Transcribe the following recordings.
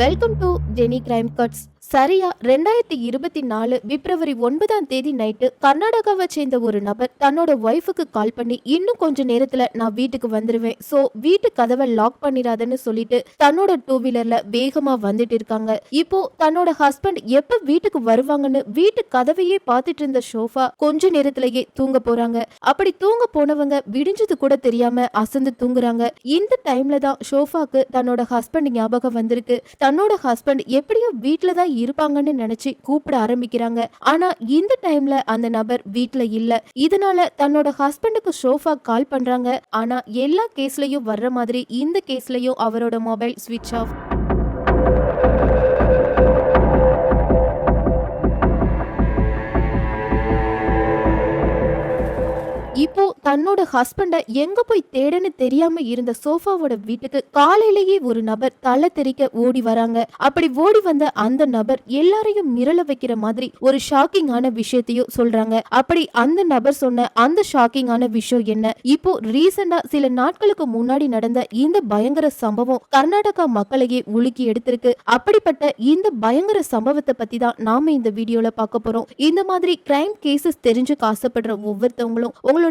Welcome to Jeni crime cuts சரியா ரெண்டாயிரத்தி இருபத்தி நாலு பிப்ரவரி ஒன்பதாம் தேதி நைட்டு கர்நாடகாவை சேர்ந்த ஒரு நபர் தன்னோட ஒய்ஃபுக்கு கால் பண்ணி இன்னும் கொஞ்ச நேரத்துல நான் வீட்டுக்கு வந்துருவேன். சோ வீட்டு கதவை லாக் பண்ணிடாதன்னு சொல்லிட்டு தன்னோட டூ வீலர்ல வேகமா வந்துட்டு இருக்காங்க. இப்போ தன்னோட ஹஸ்பண்ட் எப்ப வீட்டுக்கு வருவாங்கன்னு வீட்டு கதவையே பார்த்துட்டு இருந்த ஷோஃபா கொஞ்ச நேரத்திலேயே தூங்க போறாங்க. அப்படி தூங்க போனவங்க விடிஞ்சது கூட தெரியாம அசந்து தூங்குறாங்க. இந்த டைம்ல தான் ஷோஃபாக்கு தன்னோட ஹஸ்பண்ட் ஞாபகம் வந்திருக்கு. தன்னோட ஹஸ்பண்ட் எப்படியோ வீட்டில் தான் இருப்பாங்கன்னு நினைச்சு கூப்பிட ஆரம்பிக்கிறாங்க. ஆனா இந்த டைம்ல அந்த நபர் வீட்டில் இல்ல. இதனால தன்னோட ஹஸ்பண்டுக்கு ஷோஃபா கால் பண்றாங்க. ஆனா எல்லா கேஸ்லயும் வர்ற மாதிரி இந்த கேஸ்லயும் அவரோட மொபைல் ஸ்விட்ச் ஆஃப் இப்போ தன்னோட ஹஸ்பண்டை எங்க போய் தேடன்னு தெரியாம இருந்த சோஃபாவோட வீட்டுக்கு காலையிலேயே ஒரு நபர் தலை தெறிக்க ஓடி வராங்க. அப்படி ஓடி வந்த அந்த நபர் எல்லாரையும் மிரள வைக்கிற மாதிரி ஒரு ஷாக்கிங்கான விஷயத்தையும் சொல்றாங்க. அப்படி அந்த நபர் சொன்ன அந்த ஷாக்கிங்கான விஷயம் என்ன? இப்போ ரீசெண்டா சில நாட்களுக்கு முன்னாடி நடந்த இந்த பயங்கர சம்பவம் கர்நாடகா மக்களையே உலுக்கி எடுத்திருக்கு. அப்படிப்பட்ட இந்த பயங்கர சம்பவத்தை பத்தி தான் நாம இந்த வீடியோல பார்க்க போறோம். இந்த மாதிரி கிரைம் கேசஸ் தெரிஞ்சுக்க ஆசைப்படுற ஒவ்வொருத்தவங்களும் உங்களோட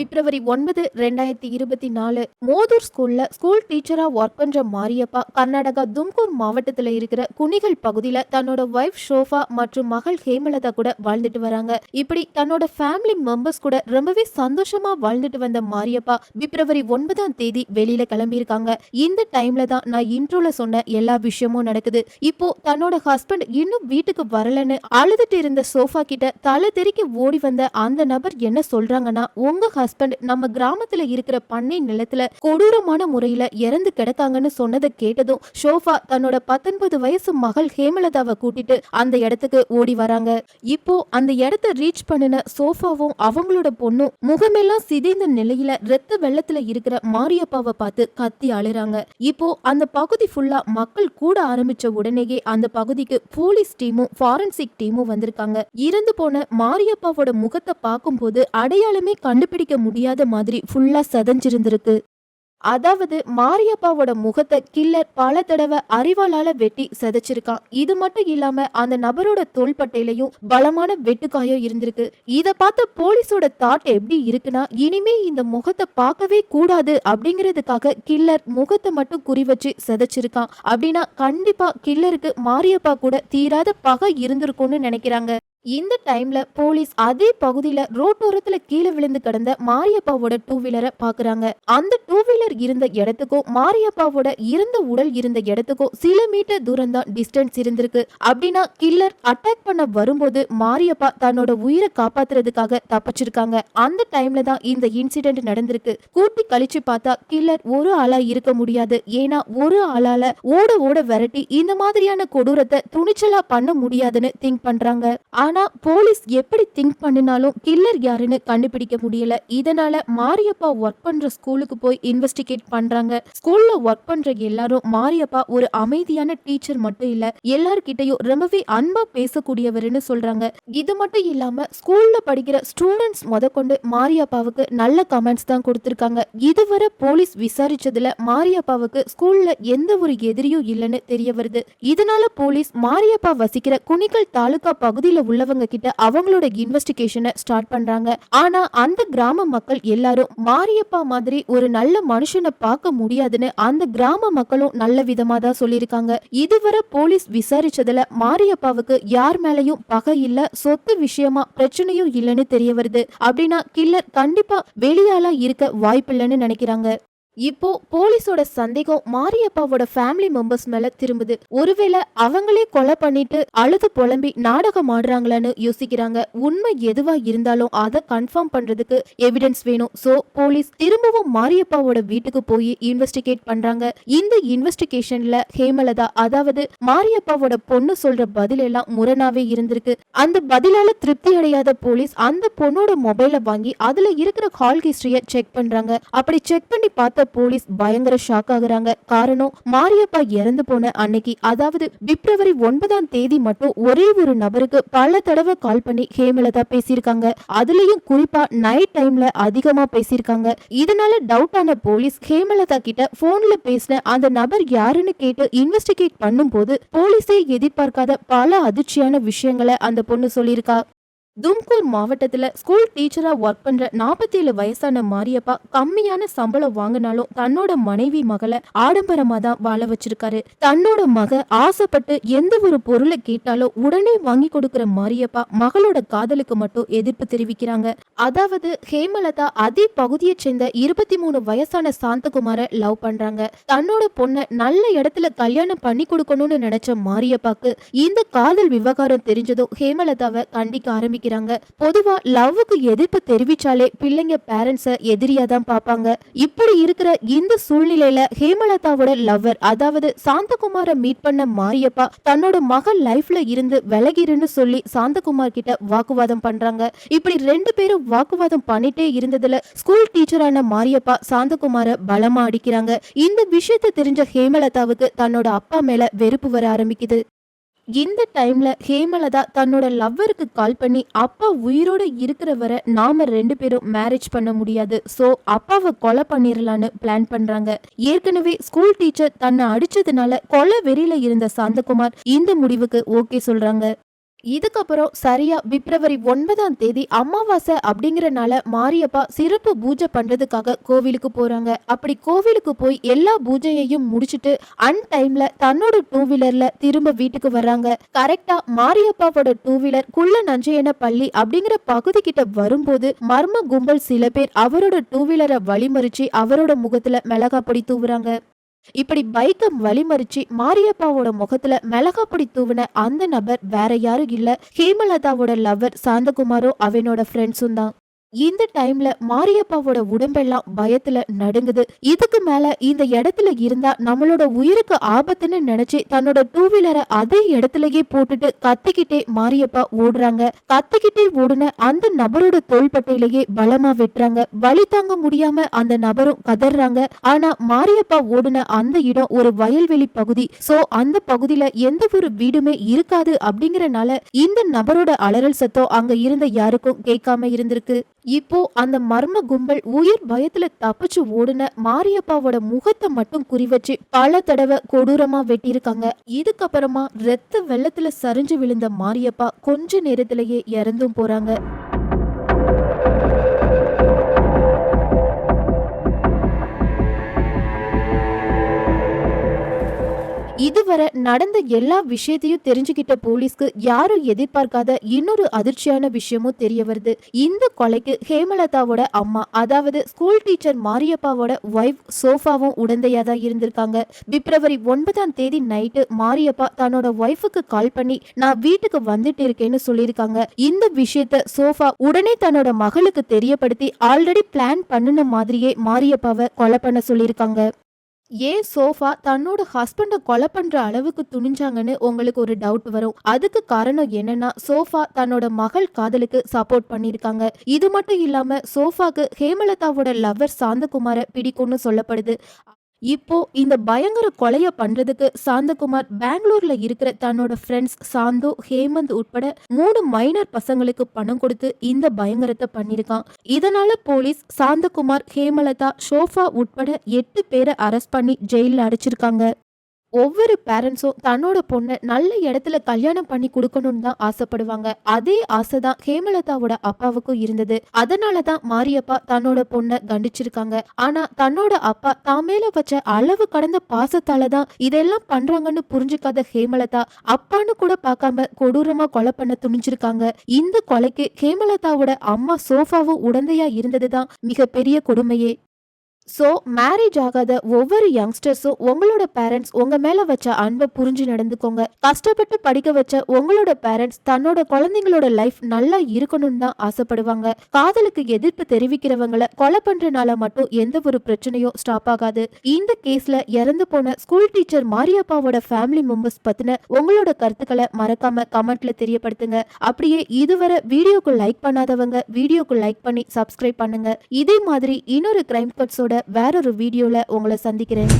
பிப்ரவரி ஒன்பது ரெண்டாயிரத்தி இருபத்தி நாலு மோதூர் ஸ்கூல்ல ஸ்கூல் டீச்சரா ஒர்க் பண்ற மாரியப்பா கர்நாடகா தும்கூர் மாவட்டத்துல இருக்கிற குணிகள் பகுதியில தன்னோட ஒய்ஃப் ஷோஃபா மற்றும் மகள் ஹேமலதா கூட வாழ்ந்துட்டு வராங்க. இப்படி தன்னோட ஃபேமிலி மெம்பர்ஸ் கூட ரொம்பவே சந்தோஷமா வாழ்ந்துட்டு வந்த மாரியப்பா பிப்ரவரி ஒன்பதாம் தேதி வெளியில கிளம்பியிருக்காங்க. இந்த டைம்ல தான் நான் இன்ட்ரோல சொன்ன எல்லா விஷயமும் நடக்குது. இப்போ தன்னோட ஹஸ்பண்ட் இன்னும் வீட்டுக்கு வரலன்னு அழுதுட்டு இருந்த சோஃபா கிட்ட தலை தெறிக்க ஓடி வந்த அந்த நபர் என்ன சொல்றாங்கன்னா உங்க ஹஸ்பண்ட் நம்ம கிராமத்துல இருக்கிற பண்ணை நிலத்துல கொடூரமான முறையில இறந்து கிடக்காங்கன்னு சொன்னதை கேட்டதும் ஷோஃபா தன்னோட பத்தொன்பது வயசு மகள் ஹேமலதாவை கூட்டிட்டு அந்த இடத்துக்கு ஓடி வராங்க. இப்போ அந்த இடத்த ரீச் பண்ணின சோஃபாவும் அவங்களோட பொண்ணும் முகமெல்லாம் சிதைந்த நிலையில ரத்த வெள்ளத்துல இருக்கிற மாரியப்பாவை பார்த்து கத்தி அழுறாங்க. இப்போ அந்த பகுதி ஃபுல்லா மக்கள் கூட ஆரம்பிச்ச உடனேயே அந்த பகுதிக்கு போலீஸ் டீமும் ஃபாரன்சிக் டீமும் வந்திருக்காங்க. இறந்து போன மாரியப்பாவோட முகத்தை பார்க்கும்போது அடையாளமே கண்டுபிடிக்க முடியாத மாதிரி ஃபுல்லா சதஞ்சிருந்திருக்கு. அதாவது மாரியப்பாவோட முகத்தை கில்லர் பல தடவை அறிவாளால வெட்டி சிதைச்சிருக்கான். இது மட்டும் இல்லாம அந்த நபரோட தோள்பட்டையிலையும் பலமான வெட்டுக்காயம் இருந்திருக்கு. இத பார்த்த போலீஸோட தாட் எப்படி இருக்குன்னா இனிமே இந்த முகத்தை பார்க்கவே கூடாது அப்படிங்கிறதுக்காக கில்லர் முகத்தை மட்டும் குறி வச்சு செதைச்சிருக்கான். அப்படின்னா கண்டிப்பா கில்லருக்கு மாரியப்பா கூட தீராத பகை இருந்திருக்கும்னு நினைக்கிறாங்க. இந்த டைம்ல போலீஸ் அதே பகுதியில ரோட்டோரத்துல கீழே விழுந்து கிடந்த மாரியப்பாவோட டூ வீலரை பாக்குறாங்க. அந்த டூ வீலர் இருந்த இடத்துக்கும் மாரியப்பாவோட இருந்த உடல் இருந்த இடத்துக்கும் சில மீட்டர் தூரம் தான் டிஸ்டன்ஸ் இருந்திருக்கு. அப்படின்னா கில்லர் அட்டாக் பண்ண வரும்போது மாரியப்பா தன்னோட உயிரை காப்பாத்துறதுக்காக தப்பிச்சிருக்காங்க. அந்த டைம்ல தான் இந்த இன்சிடென்ட் நடந்திருக்கு. கூட்டி கழிச்சு பார்த்தா கில்லர் ஒரு ஆளா இருக்க முடியாது. ஏன்னா ஒரு ஆளால ஓட ஓட விரட்டி இந்த மாதிரியான கொடூரத்தை துணிச்சலா பண்ண முடியாதுன்னு திங்க் பண்றாங்க. ஆனா போலீஸ் எப்படி திங்க் பண்ணினாலும் கில்லர் யாருன்னு கண்டுபிடிக்க முடியல. இதனால மாரியப்பா ஒர்க் பண்ற ஸ்கூலுக்கு போய் இன்வெஸ்டிகேட் பண்றாங்க. ஸ்கூல்ல ஒர்க் பண்ற எல்லாரும் மாரியப்பா ஒரு அமைதியான டீச்சர் மட்டும் இல்ல எல்லார்கிட்டயும் ரொம்பவே அன்பா பேசக்கூடியவர்னு சொல்றாங்க. இது மட்டும் இல்லாம ஸ்கூல்ல படிக்கிற ஸ்டூடெண்ட்ஸ் முதற்கொண்டு மாரியப்பாவுக்கு நல்ல கமெண்ட்ஸ் தான் கொடுத்திருக்காங்க. இதுவரை போலீஸ் விசாரிச்சதுல மாரியப்பாவுக்கு ஸ்கூல்ல எந்த ஒரு எதிரியும் இல்லைன்னு தெரிய வருது. இதனால போலீஸ் மாரியப்பா வசிக்கிற குனிக்கல் தாலுகா பகுதியில உள்ளவங்க கிட்ட அவங்களோட இன்வெஸ்டிகேஷனை ஸ்டார்ட் பண்றாங்க. ஆனா அந்த கிராம மக்கள் எல்லாரும் மாரியப்பா மாதிரி ஒரு நல்ல மனுஷனை பார்க்க முடியாதுன்னு அந்த கிராம மக்களும் நல்ல விதமா தான் சொல்லியிருக்காங்க. இதுவரை போலீஸ் விசாரிச்சதுல மாரியப்பாவுக்கு யார் மேலயும் பகை இல்ல சொத்து விஷயமா பிரச்சனையும் இல்லைன்னு தெரிய வருது. அப்படின்னா கில்லர் கண்டிப்பா வெளியாலாம் இருக்க வாய்ப்பில்லைன்னு நினைக்கிறாங்க. இப்போ போலீஸோட சந்தேகம் மாரியப்பாவோட ஃபேமிலி மெம்பர்ஸ் மேல திரும்புது. ஒருவேளை அவங்களே கொலை பண்ணிட்டு அழுது புலம்பி நாடகம் ஆடுறாங்களான்னு யோசிக்கிறாங்க. உண்மை எதுவா இருந்தாலும் அதை கன்ஃபார்ம் பண்றதுக்கு எவிடன்ஸ் வேணும். சோ போலீஸ் திரும்பவும் மாரியப்பாவோட வீட்டுக்கு போய் இன்வெஸ்டிகேட் பண்றாங்க. இந்த இன்வெஸ்டிகேஷன்ல ஹேமலதா அதாவது மாரியப்பாவோட பொண்ணு சொல்ற பதில் எல்லாம் முரணாவே இருந்திருக்கு. அந்த பதிலால திருப்தி அடையாத போலீஸ் அந்த பொண்ணோட மொபைலை வாங்கி அதுல இருக்கிற கால் ஹிஸ்டரிய செக் பண்றாங்க. அப்படி செக் பண்ணி பார்த்த போலீஸ் பயங்கர ஷாக் ஆகுறாங்க. காரணம் மாரியப்பா இறந்து போன அன்னைக்கு அதாவது பிப்ரவரி ஒன்பதாம் தேதி மட்டும் ஒரே ஒரு நபருக்கு பல தடவை கால் பண்ணி ஹேமலதா பேசியிருக்காங்க. அதுலயும் குறிப்பா நைட் டைம்ல அதிகமா பேசியிருக்காங்க. இதனால டவுட் ஆன போலீஸ் ஹேமலதா கிட்ட போன்ல பேசின அந்த நபர் யாருன்னு கேட்டு இன்வெஸ்டிகேட் பண்ணும்போது போலீஸே எதிர்பார்க்காத பல அதிர்ச்சியான விஷயங்களை அந்த பொண்ணு சொல்லியிருக்கா. தும்கூர் மாவட்டத்துல ஸ்கூல் டீச்சரா ஒர்க் பண்ற நாற்பத்தி ஏழு வயசான மாரியப்பா கம்மியான சம்பளம் வாங்கினாலும் தன்னோட மனைவி மகளை ஆடம்பரமா தான் வாழ வச்சிருக்காரு. தன்னோட மக ஆசைப்பட்டு எந்த ஒரு பொருளை கேட்டாலும் உடனே வாங்கி கொடுக்கிற மாரியப்பா மகளோட காதலுக்கு மட்டும் எதிர்ப்பு தெரிவிக்கிறாங்க. அதாவது ஹேமலதா அதே பகுதியை சேர்ந்த இருபத்தி மூணு வயசான சாந்தகுமார லவ் பண்றாங்க. தன்னோட பொண்ணை நல்ல இடத்துல கல்யாணம் பண்ணி கொடுக்கணும்னு நினைச்ச மாரியப்பாக்கு இந்த காதல் விவகாரம் தெரிஞ்சதும் ஹேமலதாவை கண்டிக்க ஆரம்பிக்கிறாங்க. பொதுவா லவ்வுக்கு எதிர்ப்பு தெரிவிச்சாலே பிள்ளைங்க பேரண்ட்ஸ எதிரியா தான் பாப்பாங்க இப்படி இருக்கிற இந்த சூழ்நிலையில ஹேமலதாவோட லவ்வர் அதாவது சாந்தகுமார மீட் பண்ண மாரியப்பா தன்னோட மகள் லைஃப்ல இருந்து விலகிருன்னு சொல்லி சாந்தகுமார் கிட்ட வாக்குவாதம் பண்றாங்க. இப்படி ரெண்டு பேரும் வாக்குவாதம் பண்ணிட்டே இருந்ததுல ஸ்கூல் டீச்சரான மாரியப்பா சாந்தகுமார பலமா அடிக்கிறாங்க. இந்த விஷயத்தை தெரிஞ்ச ஹேமலதாவுக்கு தன்னோட அப்பா மேல வெறுப்பு வர ஆரம்பிக்குது. இந்த டைம்ல ஹேமலதா தன்னோட லவ்வருக்கு கால் பண்ணி அப்பா உயிரோட இருக்கிற வரை நாம ரெண்டு பேரும் மேரேஜ் பண்ண முடியாது. சோ அப்பாவை கொலை பண்ணிடலான்னு பிளான் பண்றாங்க. ஏற்கனவே ஸ்கூல் டீச்சர் தன்னை அடிச்சதுனால கொலை வெறியில இருந்த சாந்தகுமார் இந்த முடிவுக்கு ஓகே சொல்றாங்க. இதுக்கப்புறம் சரியா பிப்ரவரி ஒன்பதாம் தேதி அமாவாசை அப்படிங்கறனால மாரியப்பா சிறப்பு பூஜை பண்றதுக்காக கோவிலுக்கு போறாங்க. அப்படி கோவிலுக்கு போய் எல்லா பூஜையையும் முடிச்சுட்டு அன் டைம்ல தன்னோட டூ வீலர்ல திரும்ப வீட்டுக்கு வர்றாங்க. கரெக்டா மாரியப்பாவோட டூ வீலர் குள்ள நஞ்சையன பள்ளி அப்படிங்கிற பகுதி கிட்ட வரும்போது மர்ம கும்பல் சில பேர் அவரோட டூ வீலரை வழிமறிச்சு அவரோட முகத்துல பொடி தூவுறாங்க. இப்படி பைக்கை வழிமறிச்சு மாரியப்பாவோட முகத்துல மிளகாப்பொடி தூவின அந்த நபர் வேற யாரும் இல்ல. ஹேமலதாவோட லவர் சாந்தகுமாரும் அவனோட ஃப்ரெண்ட்ஸும் தான். இந்த டைம்ல மாரியப்பாவோட உடம்பெல்லாம் பயத்துல நடுங்குது. இதுக்கு மேல இந்த இடத்துல இருந்தா நம்மளோட உயிருக்கு ஆபத்துன்னு நினைச்சு தன்னோட டூ வீலரை அதே இடத்துலயே போட்டுட்டு கத்திக்கிட்டே மாரியப்பா ஓடுறாங்க. கத்திக்கிட்டே ஓடுன அந்த நபரோட தோள்பட்டையிலேயே பலமா வெட்டுறாங்க. வழி தாங்க முடியாம அந்த நபரும் கதறாங்க. ஆனா மாரியப்பா ஓடுன அந்த இடம் ஒரு வயல்வெளி பகுதி. சோ அந்த பகுதியில எந்த ஒரு வீடுமே இருக்காது அப்படிங்கறனால இந்த நபரோட அலறல் சத்தம் அங்க இருந்த யாருக்கும் கேட்காம இருந்திருக்கு. இப்போ அந்த மர்ம கும்பல் உயிர் பயத்துல தப்பிச்சு ஓடுன மாரியப்பாவோட முகத்தை மட்டும் குறிவச்சு பல தடவை கொடூரமா வெட்டியிருக்காங்க. இதுக்கப்புறமா ரத்த வெள்ளத்துல சரிஞ்சு விழுந்த மாரியப்பா கொஞ்ச நேரத்திலேயே இறந்தும் போறாங்க. வரை நடந்த எல்லா விஷயத்தையும் தெரிஞ்சுக்கிட்ட போலீஸ்க்கு யாரும் எதிர்பார்க்காத இன்னொரு அதிர்ச்சியான விஷயமும் தெரிய வருது. இந்த கொலைக்கு ஹேமலதாவோட அம்மா அதாவது ஸ்கூல் டீச்சர் மாரியப்பாவோட ஒய்ஃப் சோஃபாவும் உடந்தையா தான் இருந்திருக்காங்க. பிப்ரவரி ஒன்பதாம் தேதி நைட்டு மாரியப்பா தன்னோட ஒய்ஃபுக்கு கால் பண்ணி நான் வீட்டுக்கு வந்துட்டு இருக்கேன்னு சொல்லியிருக்காங்க. இந்த விஷயத்த சோஃபா உடனே தன்னோட மகளுக்கு தெரியப்படுத்தி ஆல்ரெடி பிளான் பண்ணுன மாதிரியே மாரியப்பாவை கொலை பண்ண சொல்லியிருக்காங்க. ஏன் சோஃபா தன்னோட ஹஸ்பண்டை கொலை பண்ற அளவுக்கு துணிஞ்சாங்கன்னு உங்களுக்கு ஒரு டவுட் வரும். அதுக்கு காரணம் என்னன்னா சோஃபா தன்னோட மகள் காதலுக்கு சப்போர்ட் பண்ணிருக்காங்க இது மட்டும் இல்லாம சோஃபாக்கு ஹேமலதாவோட லவ்வர் சாந்தகுமார பிடிக்கும்னு சொல்லப்படுது. இப்போ இந்த பயங்கர கொலைய பண்றதுக்கு சாந்தகுமார் பெங்களூர்ல இருக்கிற தன்னோட ஃப்ரெண்ட்ஸ் சாந்து ஹேமந்த் உட்பட மூணு மைனர் பசங்களுக்கு பணம் கொடுத்து இந்த பயங்கரத்தை பண்ணிருக்கான் இதனால போலீஸ் சாந்தகுமார் ஹேமலதா ஷோஃபா உட்பட எட்டு பேரை அரெஸ்ட் பண்ணி ஜெயில அடைச்சிருக்காங்க. ஒவ்வொரு பேரண்ட்ஸும் தன்னோட பொண்ணை நல்ல இடத்துல கல்யாணம் பண்ணி கொடுக்கணும்னு தான் ஆசைப்படுவாங்க. அதே ஆசை தான் ஹேமலதாவோட அப்பாவுக்கும் இருந்தது. அதனால தான் மாரியப்பா தன்னோட பொண்ணை கண்டிச்சிருக்காங்க. ஆனா தன்னோட அப்பா தான் மேல வச்ச அளவு கடந்த பாசத்தால தான் இதெல்லாம் பண்றாங்கன்னு புரிஞ்சுக்காத ஹேமலதா அப்பான்னு கூட பார்க்காம கொடூரமா கொலை பண்ண துணிஞ்சிருக்காங்க. இந்த கொலைக்கு ஹேமலதாவோட அம்மா சோஃபாவும் உடந்தையா இருந்ததுதான் மிகப்பெரிய கொடுமையே. ஸோ மேரேஜ் ஆகாத ஒவ்வொரு யங்ஸ்டர்ஸும் உங்களோட பேரண்ட்ஸ் உங்க மேல வச்ச அன்பை புரிஞ்சு நடந்துக்கோங்க. கஷ்டப்பட்டு படிக்க வச்ச உங்களோட பேரண்ட்ஸ் தன்னோட குழந்தைங்களோட லைஃப் நல்லா இருக்கணும்னு தான் ஆசைப்படுவாங்க. காதலுக்கு எதிர்ப்பு தெரிவிக்கிறவங்கள கொலை பண்றனால மட்டும் எந்த ஒரு பிரச்சனையும் ஸ்டாப் ஆகாது. இந்த கேஸ்ல இறந்து போன ஸ்கூல் டீச்சர் மாரியப்பாவோட ஃபேமிலி மெம்பர்ஸ் பத்தின உங்களோட கருத்துக்களை மறக்காம கமெண்ட்ல தெரியப்படுத்துங்க. அப்படியே இதுவரை வீடியோக்கு லைக் பண்ணாதவங்க வீடியோக்கு லைக் பண்ணி சப்ஸ்கிரைப் பண்ணுங்க. இதே மாதிரி இன்னொரு கிரைம் கட்ஸோட வேறொரு வீடியோவில் உங்களை சந்திக்கிறேன்.